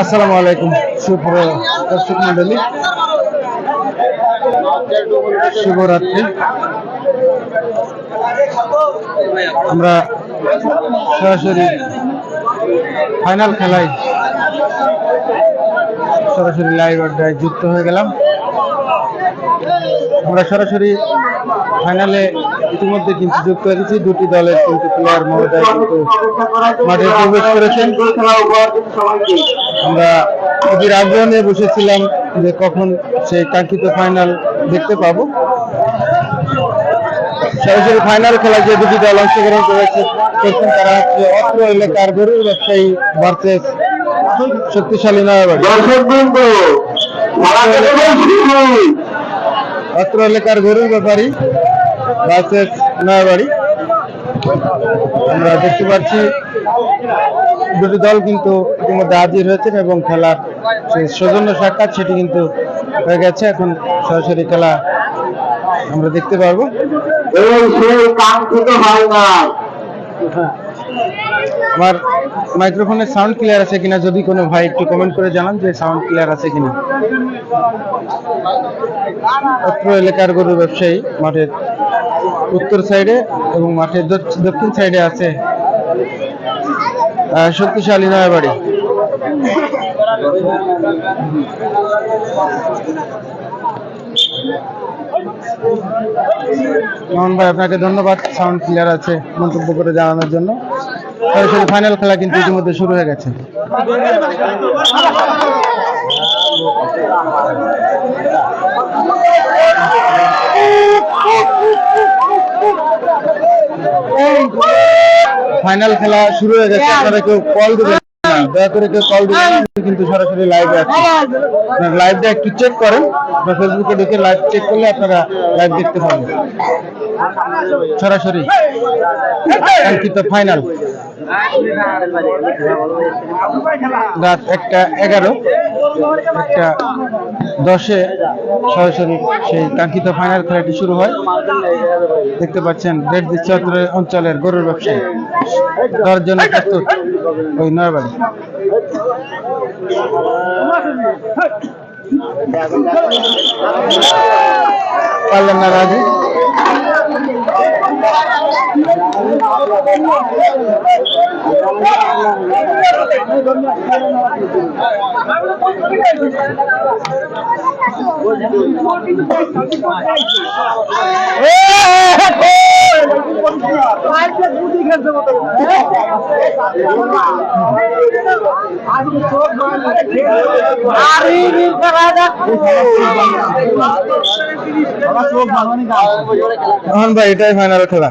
আসসালামু আলাইকুম, সুপ্রিয় দর্শক মন্ডলী শুভরাত্রি। আমরা সরাসরি ফাইনাল খেলায় সরাসরি লাইভ আড্ডায় যুক্ত হয়ে গেলাম। আমরা সরাসরি ফাইনালে ইতিমধ্যে কিন্তু যুক্ত হয়েছি দুটি দলের কিন্তু প্লেয়ার মহোদয় কিন্তু মাঠে প্রবেশ করেছেন। আমরা খুবই আগ্রহ নিয়ে বসেছিলাম যে কখন সেই কাঙ্ক্ষিত ফাইনাল দেখতে পাবো। সরাসরি ফাইনাল খেলায় যে দুটি দল অংশগ্রহণ করেছে, করছেন তারা হচ্ছে অত্র এলাকার গরুর ব্যবসায়ী ভার্সেস শক্তিশালী নয়াবাড়ি। অত্র এলাকার গরুর ব্যাপারী ভার্সেস নয়াবাড়ি। আমরা দেখতে পাচ্ছি দুটি দল কিন্তু ইতিমধ্যে হাজির হয়েছেন এবং খেলার সৌজন্য সাক্ষাৎ সেটি কিন্তু হয়ে গেছে। এখন সরাসরি খেলা আমরা দেখতে পারব। আমার মাইক্রোফোনের সাউন্ড ক্লিয়ার আছে কিনা যদি কোনো ভাই একটু কমেন্ট করে জানান যে সাউন্ড ক্লিয়ার আছে কিনা। অত্র এলাকার গরু ব্যবসায়ী মাঠের উত্তর সাইডে এবং মাঠের দক্ষিণ সাইডে আছে শক্তিশালী নয়াবাড়ি। মোহন ভাই, আপনাকে ধন্যবাদ। সাউন্ড ক্লিয়ার আছে মন্তব্য করে জানানোর জন্য। ফাইনাল খেলা কিন্তু ইতিমধ্যে শুরু হয়ে গেছে। ফাইনাল খেলা শুরু হয়ে গেছে, আপনারা কেউ কল দিবেন না। দয়া করে কেউ কল দিবেন কিন্তু সরাসরি লাইভে আছি। আপনারা লাইভটা একটু চেক করেন বা ফেসবুকে ঢুকে লাইভ চেক করলে আপনারা লাইভ দেখতে পাবেন। সরাসরি। কাঙ্ক্ষিত ফাইনাল রাত একটা এগারো। একটা দশে সরাসরি সেই কাঙ্ক্ষিত ফাইনাল খেলাটি শুরু হয়। দেখতে পাচ্ছেন রেড দিচ্ছে অঞ্চলের গরুর ব্যবসায়ী। তার জন্য প্রস্তুত ওই নয়বাড়ি। পারলেন না রাজু। Hey! ভাই, এটাই ফাইনাল খেলা।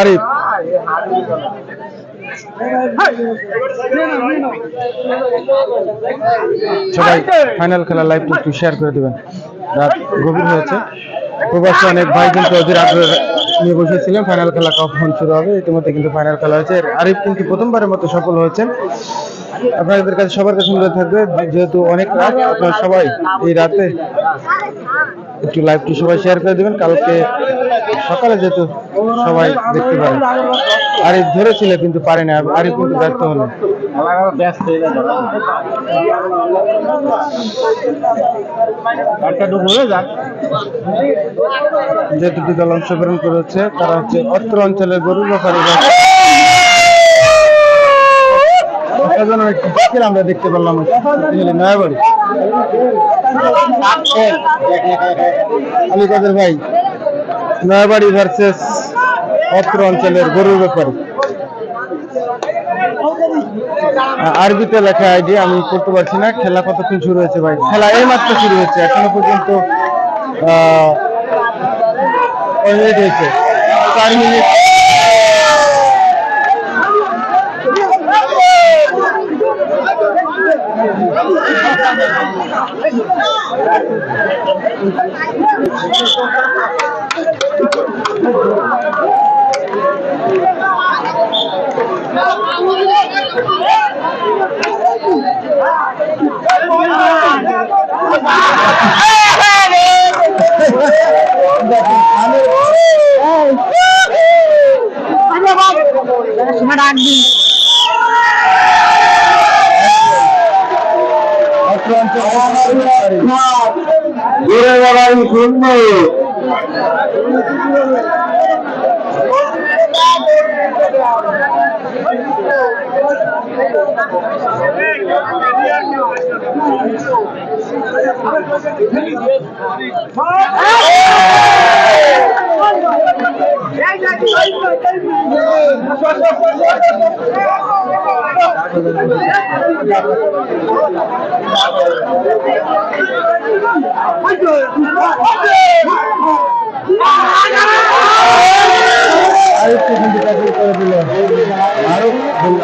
আরিফ সবাই ফাইনাল খেলা লাইভটা একটু শেয়ার করে দেবেন। রাত গভীর হয়েছে। প্রবাসী অনেক ভাই কিন্তু অধীর আগ্রহ নিয়ে বসেছিলেন। ফাইনাল খেলা কখন শুরু হবে? ইতিমধ্যে কিন্তু ফাইনাল খেলা হয়েছে। আর আরিফ কিন্তু প্রথমবারের মতো সফল হয়েছেন। আপনাদের কাছে সবার কাছে অনুরোধ থাকবে, যেহেতু অনেক রাত, আপনারা সবাই এই রাতে একটু লাইভটি সবাই শেয়ার করে দেবেন। কালকে সকালে যেহেতু সবাই দেখতে পারে আরিফ ধরেছিল, কিন্তু পারে না আরিফ কিন্তু ব্যর্থ হলো। যে দুটি দল অংশগ্রহণ করেছে, তারা হচ্ছে অত্র অঞ্চলের গরুর ব্যাপারে খেলা আমরা দেখতে পারলাম নয়াবাড়ি আলী কাদের ভাই নয়াবাড়ি ভার্সেস অত্র অঞ্চলের গরুর ব্যাপারে। আরবিতে লেখা আইডি আমি করতে পারছি না খেলা কতক্ষণ শুরু হয়েছে ভাই? খেলা এই মাত্র শুরু হয়েছে এখনও পর্যন্ত আহ, হয়েছে। চার মিনিট। ধন্যবাদ। ডাক ঘুরে বেড়াই সুন্দর আরেকটু কিন্তু করে দিল। আরও ভুল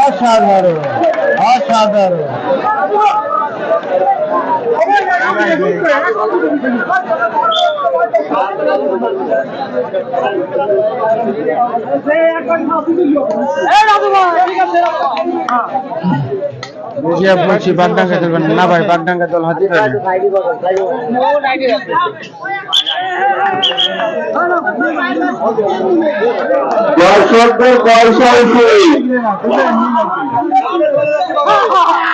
অসাধারণ অসাধারণ বুঝিয়া বলছি বাগডাঙ্গা চলবেন না। ভাই বাগডাঙ্গা দল হাজির দর্শকদের পয়সা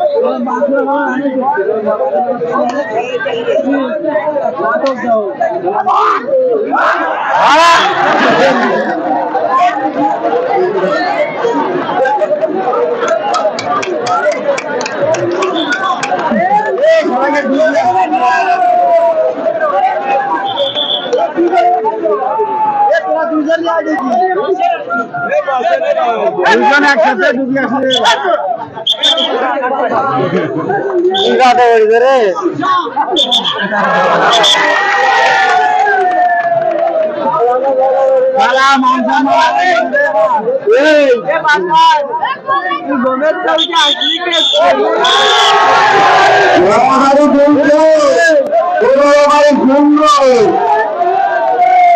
দুজন একসাথে ঢুকে আসলে কি কথা বলছে রে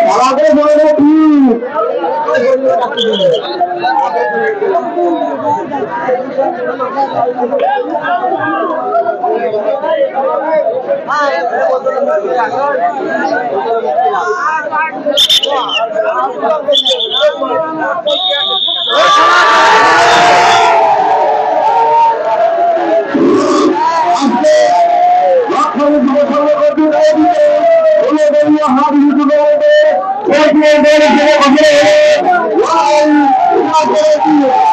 আমাদের বলছে কোনো রকমের সুন্দর আমাদের বলবে ঠিক হাত